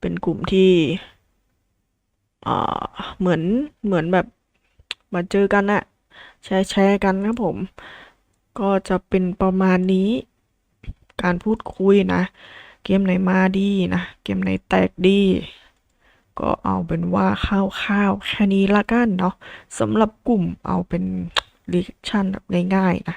เป็นกลุ่มที่เหมือนเหมือนแบบมาเจอกันอะแชร์แชร์กันครับผม ก็จะเป็นประมาณนี้ การพูดคุยนะ เกมไหนมาดีนะ เกมไหนแตกดี ก็เอาเป็นว่าคร่าวๆแค่นี้ละกันเนาะสำหรับกลุ่มเอาเป็นรีแอคชั่นแบบง่ายๆนะ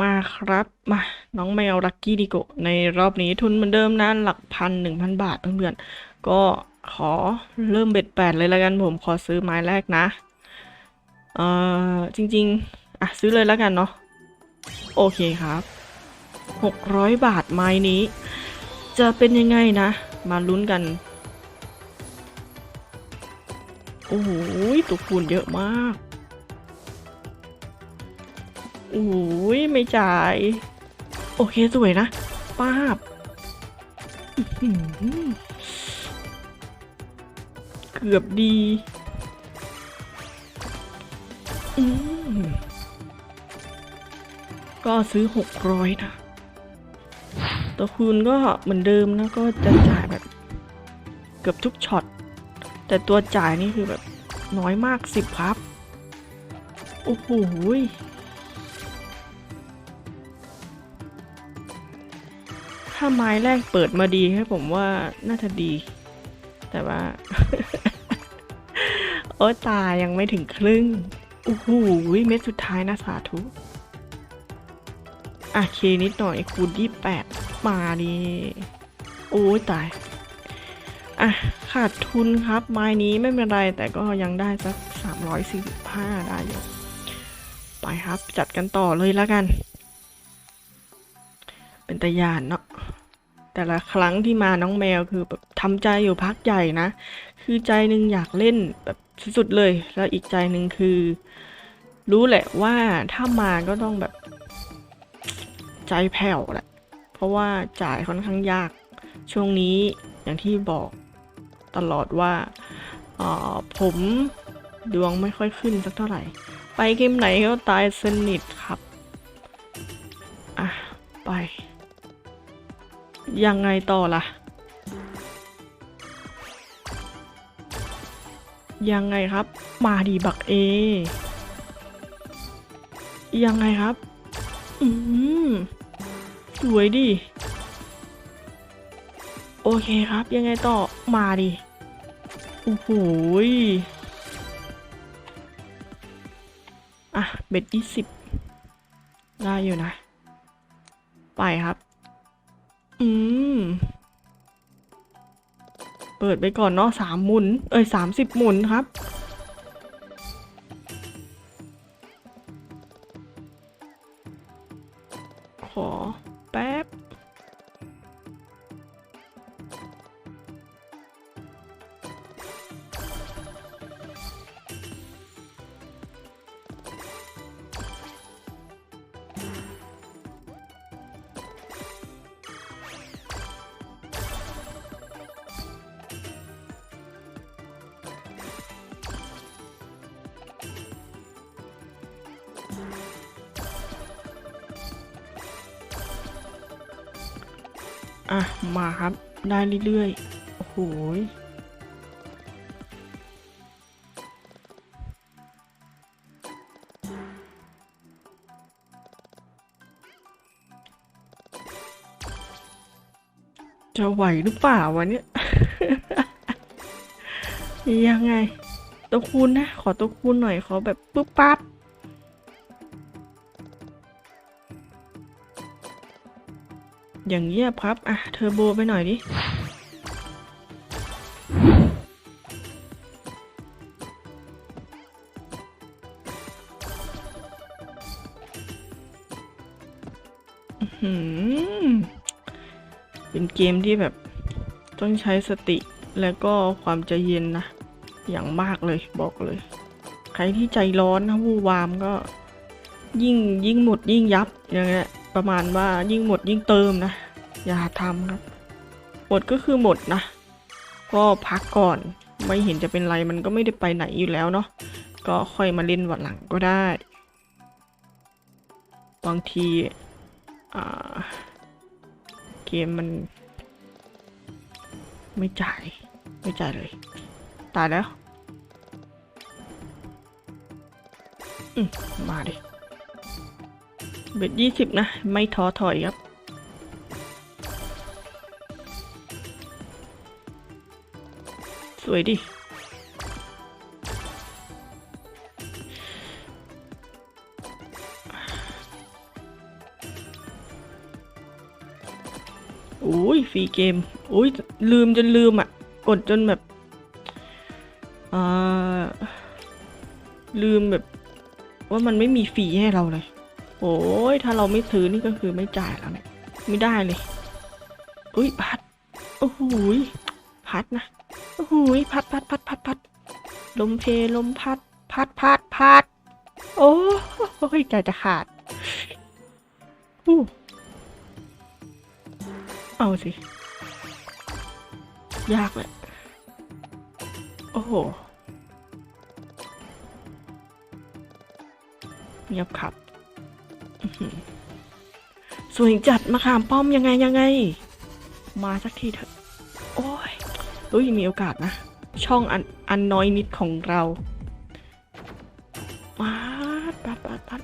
มาครับมาน้องแมวลักกี้ดิโกในรอบนี้ทุนเหมือนเดิมนะหลักพันหนึ่งพันบาทเพื่อนๆก็ขอเริ่มเบ็ดแปดเลยล้วกันผมขอซื้อไม้แรกนะเอ่อจริง ๆ อะ ซื้อเลยล้วกันเนาะโอเคครับหกร้อยบาทไม้นี้ จะเป็นยังไงนะ มาลุ้นกัน โอ้โหตัวคูณเยอะมาก อ้ยไม่จ่าย โอเคสวยนะป้าบเกือบดีก็ซื้อหกร้อยนะตัวคูณก็เหมือนเดิมนะ ก็จะจ่ายแบบ เกือบทุกช็อต แต่ตัวจ่ายนี่คือแบบน้อยมากสิบครับ โอ้โห ถ้าไม้แรกเปิดมาดีให้ผมว่าน่าจะดี แต่ว่า โอ้ตายยังไม่ถึงครึ่งโอ้โหเม็ดสุดท้ายนะสาธุอะเคนิดหน่อยคูณยี่แปดมาดีโอ้ตายอะขาดทุนครับ ไม้นี้ไม่เป็นไร แต่ก็ยังได้สักสามร้อยสี่สิบห้าได้อยู่ไปครับ จัดกันต่อเลยแล้วกัน เป็นตะยานเนาะ แต่ละครั้งที่มาน้องแมวคือแบบทำใจอยู่พักใหญ่นะ คือใจหนึ่งอยากเล่นแบบสุดๆเลย แล้วอีกใจหนึ่งคือ รู้แหละว่าถ้ามาก็ต้องแบบ ใจแผ่วแหละ เพราะว่าจ่ายค่อนข้างยาก ช่วงนี้อย่างที่บอกตลอดว่าออผมดวงไม่ค่อยขึ้นสักเท่าไหร่ ไปเกมไหนก็ตายสนิทครับ อะ ไป ยังไงต่อล่ะ ยังไงครับ มาดีบักเอ ยังไงครับ อืมสวยดิโอเคครับ ยังไงต่อ มาดิ โอ้โหอะ เบ็ดยี่สิบได้อยู่นะ ไปครับ อืม เปิดไปก่อนเนาะสามหมุน เอ้ยสามสิบหมุนครับ ขอ อะ มาครับ ได้เรื่อยๆ โอ้โหจะไหวหรือเปล่าวะเนี่ย ยังไง ตัวคูณนะ ขอตัวคูณหน่อย ขอแบบปุ๊บปั๊บ อย่างเงียบครับ อะ เทอร์โบไปหน่อยดิเป็นเกมที่แบบต้องใช้สติแล้วก็ความใจเย็นนะ อย่างมากเลยบอกเลย ใครที่ใจร้อนนะวูวามก็ ยิ่งยิ่งหมดยิ่งยับอย่างเงี้ย ประมาณว่ายิ่งหมดยิ่งเติมนะ อย่าทำครับ หมดก็คือหมดนะ ก็พักก่อนไม่เห็นจะเป็นไรมันก็ไม่ได้ไปไหนอยู่แล้วเนาะก็ค่อยมาเล่นวันหลังก็ได้ บางทีเกมมัน ไม่จ่าย ไม่จ่ายเลย ตายแล้ว อืมมาดิ เบ็ดยี่สิบนะ ไม่ท้อถอยครับ สวยดิอุ้ยฟรีเกม อุ้ยลืมจนลืมอะ กดจนแบบอ่าลืมแบบ ว่ามันไม่มีฟรีให้เราเลย โอ้ยถ้าเราไม่ซื้อนี่ก็คือไม่จ่ายแล้วเนี่ย ไม่ได้เลย อุ้ยพัด โอ้โหยพัดนะ โอ้โหยพัดพัดพัดพัดพัด ลมเพลลมพัด พัดพัดพัด โอ้ยใจจะขาดอู้เอาสิ ยากเลยโอ้โห เงียบขับ สวยจัดมาขามป้อมยังไงยังไง มาสักทีเถอะ โอ้ยเอ้ยมีโอกาสนะ ช่องอันอันน้อยนิดของเรา มาปัดปัดปัด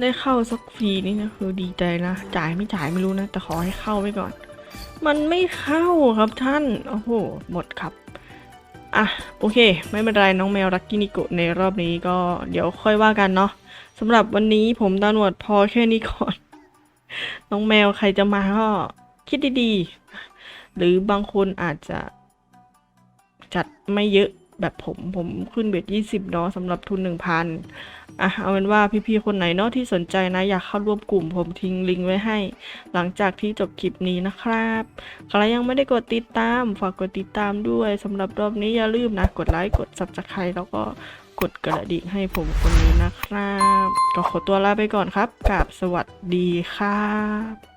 ได้เข้าสักฟรีนี่นะคือดีใจนะ จ่ายไม่จ่ายไม่รู้นะ แต่ขอให้เข้าไว้ก่อน มันไม่เข้าครับท่าน โอ้โห หมดครับ อะโอเค ไม่เป็นไรน้องแมวรักกินิโกะในรอบนี้ก็เดี๋ยวค่อยว่ากันเนาะสำหรับวันนี้ผมตาหนวดพอแค่นี้ก่อน น้องแมวใครจะมาก็คิดดีๆ หรือบางคนอาจจะ จัดไม่เยอะแบบผมผมขึ้นเบ็ดยี่สิบเนาะสำหรับทุนหนึ่งพัน อะเอาเป็นว่าพี่ๆคนไหนเนาะที่สนใจนะอยากเข้าร่วมกลุ่มผมทิ้งลิงก์ไว้ให้ หลังจากที่จบคลิปนี้นะครับใครยังไม่ได้กดติดตามฝากกดติดตามด้วยสำหรับรอบนี้อย่าลืมนะกดไลค์กด subscribe แล้วก็กดกระดิ่งให้ผมคนนี้นะครับ ก็ขอตัวลาไปก่อนครับกับสวัสดีครับ